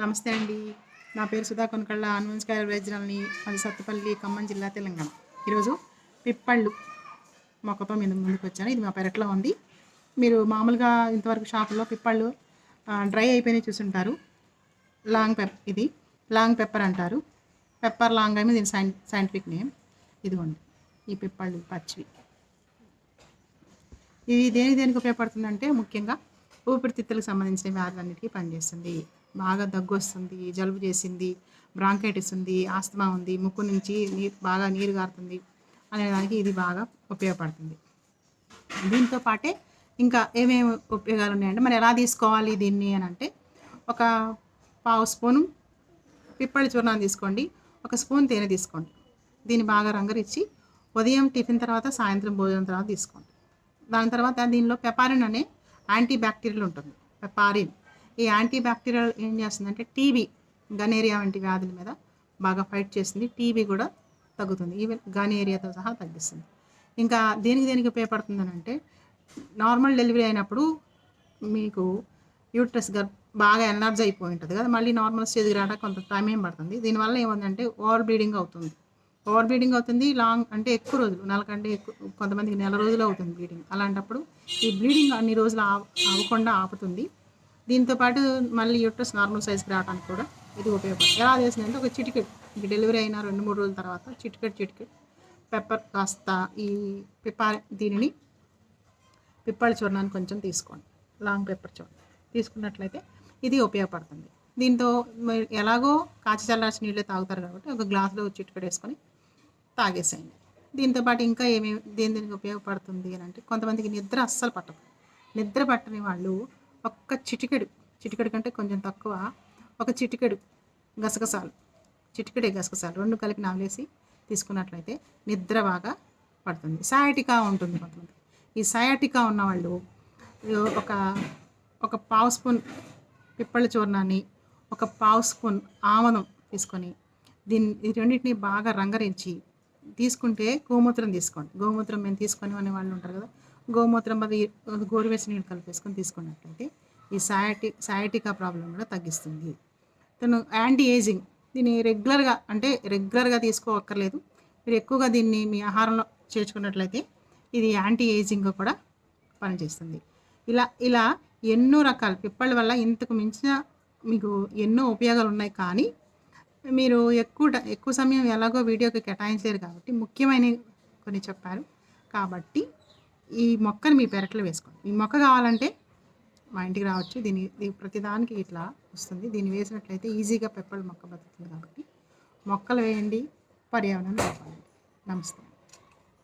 నమస్తే అండి. నా పేరు సుధా కొనకళ్ళ హనుమన్స్కాయ రైజ్రాల్ని అది సత్తుపల్లి ఖమ్మం జిల్లా తెలంగాణ. ఈరోజు పిప్పళ్ళు మొక్కతో మీ ముందుకు వచ్చాను. ఇది మా పెరట్లో ఉంది. మీరు మామూలుగా ఇంతవరకు షాపులో పిప్పళ్ళు డ్రై అయిపోయినాయి చూసుంటారు. లాంగ్ పెప్ ఇది లాంగ్ పెప్పర్ అంటారు. పెప్పర్ లాంగ్ అయిపోయి దీని సైన్ సైంటిఫిక్ నేమ్. ఇదిగోండి ఈ పిప్పళ్ళు పచ్చివి. ఇది దేని దేనికి ఉపయోగపడుతుందంటే ముఖ్యంగా ఊపిరితిత్తులకు సంబంధించిన వ్యాధులన్నిటికీ పనిచేస్తుంది. బాగా దగ్గు వస్తుంది జలుబు చేసింది బ్రాంకైటిస్ ఉంది ఆస్తమా ఉంది ముక్కు నుంచి నీరు బాగా నీరు గారుతుంది అనే దానికి ఇది బాగా ఉపయోగపడుతుంది. దీంతో పాటే ఇంకా ఏమేమి ఉపయోగాలు ఉన్నాయంటే మరి ఎలా తీసుకోవాలి దీన్ని అని అంటే ఒక పావు స్పూను పిప్పడి చూర్ణాన్ని తీసుకోండి ఒక స్పూన్ తేనె తీసుకోండి. దీన్ని బాగా రంగరిచ్చి ఉదయం టిఫిన్ తర్వాత సాయంత్రం భోజనం తర్వాత తీసుకోండి. దాని తర్వాత దీనిలో పెపారిన్ అనే యాంటీ బ్యాక్టీరియల్ ఉంటుంది. పెపారిన్ ఈ యాంటీ బ్యాక్టీరియల్ ఏం చేస్తుందంటే టీబీ గనేరియా వంటి వ్యాధుల మీద బాగా ఫైట్ చేస్తుంది. టీబీ కూడా తగ్గుతుంది. ఈవెన్ గనేరియాతో సహా తగ్గిస్తుంది. ఇంకా దేనికి దేనికి ఉపయోగపడుతుంది అంటే నార్మల్ డెలివరీ అయినప్పుడు మీకు యూట్రస్ గర్ బాగా ఎనర్జీ అయిపోయి ఉంటుంది కదా మళ్ళీ నార్మల్ స్టేజ్కి రావడానికి కొంత టైం ఏం పడుతుంది? దీనివల్ల ఏముందంటే ఓవర్ బ్లీడింగ్ అవుతుంది. ఓవర్ బ్లీడింగ్ అవుతుంది లాంగ్ అంటే ఎక్కువ రోజులు నెలకంటే ఎక్కువ కొంతమందికి నెల రోజులు అవుతుంది బ్లీడింగ్. అలాంటప్పుడు ఈ బ్లీడింగ్ అన్ని రోజులు ఆవ- అవ్వకుండా ఆపుతుంది. దీంతో పాటు మళ్ళీ యూట్రస్ నార్మల్ సైజ్కి రావడానికి కూడా ఇది ఉపయోగపడుతుంది. ఎలా చేసిందంటే ఒక చిటికెట్ డెలివరీ అయిన రెండు మూడు రోజుల తర్వాత చిటికెట్ చిటికెట్ పెప్పర్ కాస్త ఈ పిప్పా దీనిని పిప్పళ చూర్ణాన్ని కొంచెం తీసుకోండి. లాంగ్ పెప్పర్ చూడండి తీసుకున్నట్లయితే ఇది ఉపయోగపడుతుంది. దీంతో ఎలాగో కాచి చల్లార్చి నీళ్ళే తాగుతారు కాబట్టి ఒక గ్లాసులో చిటికెట్ వేసుకొని తాగేసేయండి. దీంతో పాటు ఇంకా ఏమేమి దేని దేనికి ఉపయోగపడుతుంది అని అంటే కొంతమందికి నిద్ర అస్సలు పట్టదు. నిద్ర పట్టని వాళ్ళు ఒక్క చిటికెడు చిటికెడు కంటే కొంచెం తక్కువ ఒక చిటికెడు గసగసాలు చిటికెడే గసగసాలు రెండు కలిపి నావలేసి తీసుకున్నట్లయితే నిద్ర బాగా పడుతుంది. సయాటికా ఉంటుంది కొంతమంది. ఈ సయాటికా ఉన్నవాళ్ళు ఒక ఒక పావు స్పూన్ పిప్పళ్ళ చూర్ణాన్ని ఒక పావు స్పూన్ ఆమదం తీసుకొని దీన్ని ఈ రెండింటిని బాగా రంగరించి తీసుకుంటే గోమూత్రం తీసుకోండి. గోమూత్రం మేము తీసుకొని అనే వాళ్ళు ఉంటారు కదా గోమూత్రం అది గోరువేసి నీళ్ళు కలిపేసుకొని తీసుకున్నట్లయితే ఈ సయాటి సయాటికా ప్రాబ్లం కూడా తగ్గిస్తుంది. తను యాంటీ ఏజింగ్ దీన్ని రెగ్యులర్గా అంటే రెగ్యులర్గా తీసుకోవక్కర్లేదు మీరు ఎక్కువగా దీన్ని మీ ఆహారంలో చేర్చుకున్నట్లయితే ఇది యాంటీ ఏజింగ్ కూడా పనిచేస్తుంది. ఇలా ఇలా ఎన్నో రకాల పిప్పళ్ళ వల్ల ఇంతకు మించిన మీకు ఎన్నో ఉపయోగాలు ఉన్నాయి కానీ మీరు ఎక్కువ ట- ఎక్కువ సమయం ఎలాగో వీడియోకి కేటాయించలేరు కాబట్టి ముఖ్యమైనవి కొన్ని చెప్పారు. కాబట్టి ఈ మొక్కను మీ పెరట్లో వేసుకోండి. ఈ మొక్క కావాలంటే మా ఇంటికి రావచ్చు. దీని ప్రతిదానికి ఇట్లా వస్తుంది. దీన్ని వేసినట్లయితే ఈజీగా పెప్పల్ మొక్క బతుకుతుంది కాబట్టి మొక్కలు వేయండి. పర్యావరణం కాపాడండి. నమస్తే.